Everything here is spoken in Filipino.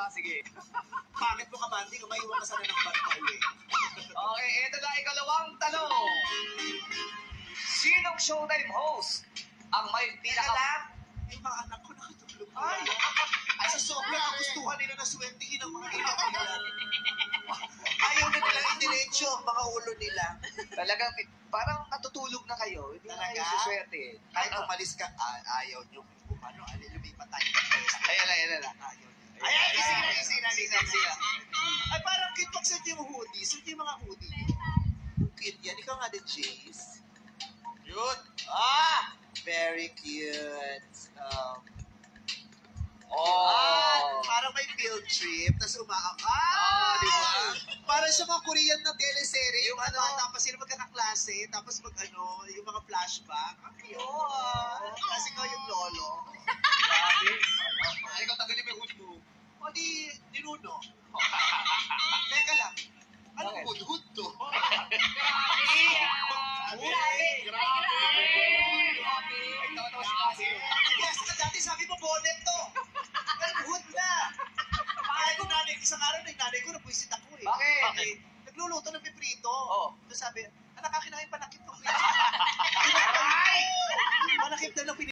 pa. Sige. Pangit mo ka, Mandy, kung maiwan ka sana ng bata uwi. Okay, ito na ikalawang tanong. Sinong showtime host ang may pinaka... Yung mga anak ko nakatulog. Ay! Ay, sa sobrang kagustuhan nila na sweltingin ang mga ina nila. Ayaw na nila indiretso ang mga ulo nila. Talagang parang natutulog na kayo. Hindi na kayo suswerte. Kahit umalis ka, ah, ayaw nyo. Ano, ano, lumipat tayo. Ayan na, ayan na. Ayaw nyo. Ay, ay, easy easy na. Ay, parang pag suot yung hoodie. Suot yung mga hoodie. Cute yan. Ikaw nga din, Jace. Cute. Ah! Very cute. Um, Oh. Ah, parang may field trip, tapos umaak. Ah, Ah, di ba? Parang sa mga Korean na teleserye, yung Yung ano, ano? tapos sila magkakaklase, tapos mag ano, yung mga flashback. Ang cute. Ninuno. Teka lang. Anong Bakit? hood-hood to? Ay, tawa-tawa si Cassie. Yes, dati sabi mo bonnet to. Pero hood na. Kaya nung nanay, isang araw na nanay ko, napuisit ako eh. Bakit? Okay. Nagluluto ng piprito. Oh. Tapos sabi, anak, akin na yung